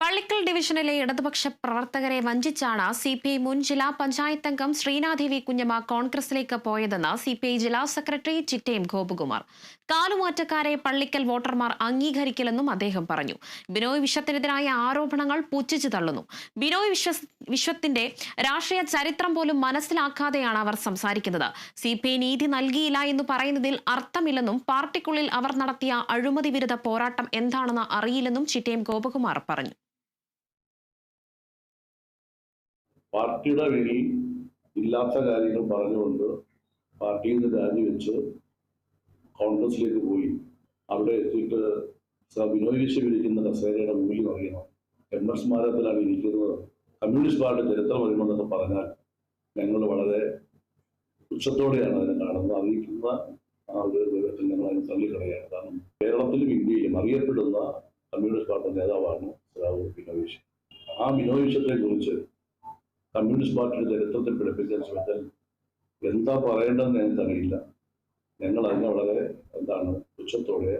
പള്ളിക്കൽ ഡിവിഷനിലെ ഇടതുപക്ഷ പ്രവർത്തകരെ വഞ്ചിച്ചാണ് സി പി ഐ മുൻ ജില്ലാ പഞ്ചായത്ത് അംഗം ശ്രീനാദേവി കുഞ്ഞമ്മ കോൺഗ്രസിലേക്ക് പോയതെന്ന് സി പി ഐ ജില്ലാ സെക്രട്ടറി ചിറ്റേം ഗോപകുമാർ. കാലുമാറ്റക്കാരെ പള്ളിക്കൽ വോട്ടർമാർ അംഗീകരിക്കില്ലെന്നും അദ്ദേഹം പറഞ്ഞു. ബിനോയ് വിശ്വത്തിനെതിരായ ആരോപണങ്ങൾ പുച്ഛിച്ചു തള്ളുന്നു. ബിനോയ് വിശ്വസ് വിശ്വത്തിന്റെ രാഷ്ട്രീയ ചരിത്രം പോലും മനസ്സിലാക്കാതെയാണ് അവർ സംസാരിക്കുന്നത്. സി പി ഐ നീതി നൽകിയില്ല എന്ന് പറയുന്നതിൽ അർത്ഥമില്ലെന്നും പാർട്ടിക്കുള്ളിൽ അവർ നടത്തിയ അഴിമതി വിരുദ്ധ പോരാട്ടം എന്താണെന്ന് അറിയില്ലെന്നും ചിറ്റേം ഗോപകുമാർ പറഞ്ഞു. പാർട്ടിയുടെ പേരിൽ ഇല്ലാത്ത കാര്യങ്ങൾ പറഞ്ഞുകൊണ്ട് പാർട്ടിയിൽ നിന്ന് രാജിവെച്ച് കോൺഗ്രസിലേക്ക് പോയി. അവിടെ എത്തിയിട്ട് ബിനോയ് വിശ്വം ഇരിക്കുന്ന കസേരയുടെ മൂല്യം അറിയണം എം എസ് സ്മാരകത്തിലാണ് ഇരിക്കുന്നത്. കമ്മ്യൂണിസ്റ്റ് പാർട്ടി ചരിത്രം വരുമെന്നൊക്കെ പറഞ്ഞാൽ ഞങ്ങൾ വളരെ ഉച്ചത്തോടെയാണ് അതിനെ കാണുന്നത്. അറിയിക്കുന്ന ആ ഒരു വിവരത്തിൽ ഞങ്ങൾ അതിനെ തള്ളിക്കളയാണ്. കാരണം കേരളത്തിലും ഇന്ത്യയിലും അറിയപ്പെടുന്ന കമ്മ്യൂണിസ്റ്റ് പാർട്ടി നേതാവാണ് സഖാവ് ബിനോയ് ആ ബിനോയ് കുറിച്ച് കമ്മ്യൂണിസ്റ്റ് പാർട്ടിയുടെ ചരിത്രത്തിൽ പിടിപ്പിക്കാൻ ശ്രമിച്ചാൽ എന്താ പറയേണ്ടതെന്ന് ഞങ്ങൾക്കറിയില്ല ഞങ്ങൾ അതിനെ വളരെ എന്താണ് ഉച്ചത്തോടെ